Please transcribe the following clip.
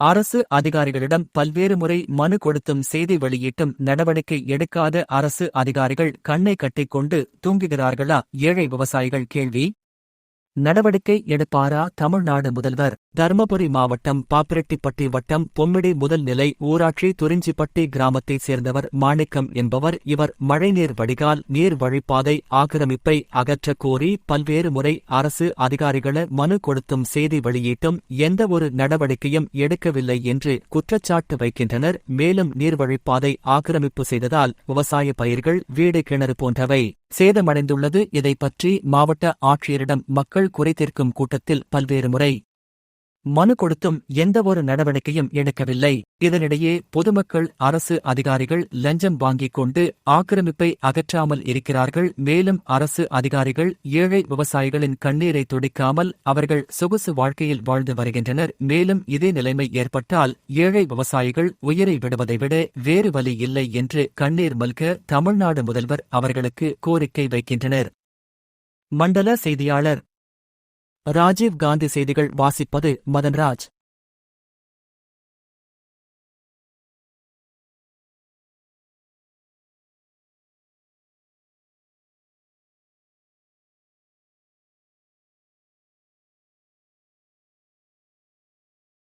அரசு அதிகாரிகளிடம் பல்வேறு முறை மனு கொடுத்தும் செய்தி வெளியிட்டும் நடவடிக்கை எடுக்காத அரசு அதிகாரிகள் கண்ணை கட்டிக்கொண்டு தூங்குகிறார்களா? ஏழை விவசாயிகள் கேள்வி. நடவடிக்கை எடுப்பாரா தமிழ்நாடு முதல்வர்? தருமபுரி மாவட்டம் பாப்பிரெட்டிப்பட்டி வட்டம் பொம்மிடி முதல்நிலை ஊராட்சி துறிஞ்சிப்பட்டி கிராமத்தைச் சேர்ந்தவர் மாணிக்கம் என்பவர். இவர் மழைநீர் வடிகால் நீர் வழிப்பாதை ஆக்கிரமிப்பை அகற்றக் கோரி பல்வேறு முறை அரசு அதிகாரிகள மனு கொடுத்தும் செய்தி வெளியீட்டும் எந்த ஒரு நடவடிக்கையும் எடுக்கவில்லை என்று குற்றச்சாட்டு வைக்கின்றனர். மேலும் நீர்வழிப்பாதை ஆக்கிரமிப்பு செய்ததால் விவசாய பயிர்கள் வீடு கிணறு போன்றவை சேதமடைந்துள்ளது. இதை பற்றி மாவட்ட ஆட்சியரிடம் மக்கள் குறைதீர்க்கும் கூட்டத்தில் பல்வேறு முறை மனு கொடுத்தும் எந்தவொரு நடவடிக்கையும் எடுக்கவில்லை. இதனிடையே பொதுமக்கள் அரசு அதிகாரிகள் லஞ்சம் வாங்கிக் கொண்டு ஆக்கிரமிப்பை அகற்றாமல் இருக்கிறார்கள். மேலும் அரசு அதிகாரிகள் ஏழை விவசாயிகளின் கண்ணீரை துடிக்காமல் அவர்கள் சொகுசு வாழ்க்கையில் வாழ்ந்து வருகின்றனர். மேலும் இதே நிலைமை ஏற்பட்டால் ஏழை விவசாயிகள் உயிரை விடுவதை விட வேறு வழி இல்லை என்று கண்ணீர் மல்க தமிழ்நாடு முதல்வர் அவர்களுக்கு கோரிக்கை வைக்கின்றனர். மண்டல செய்தியாளர் ராஜீவ் காந்தி செய்திகள் வாசிப்பது மதன்ராஜ்.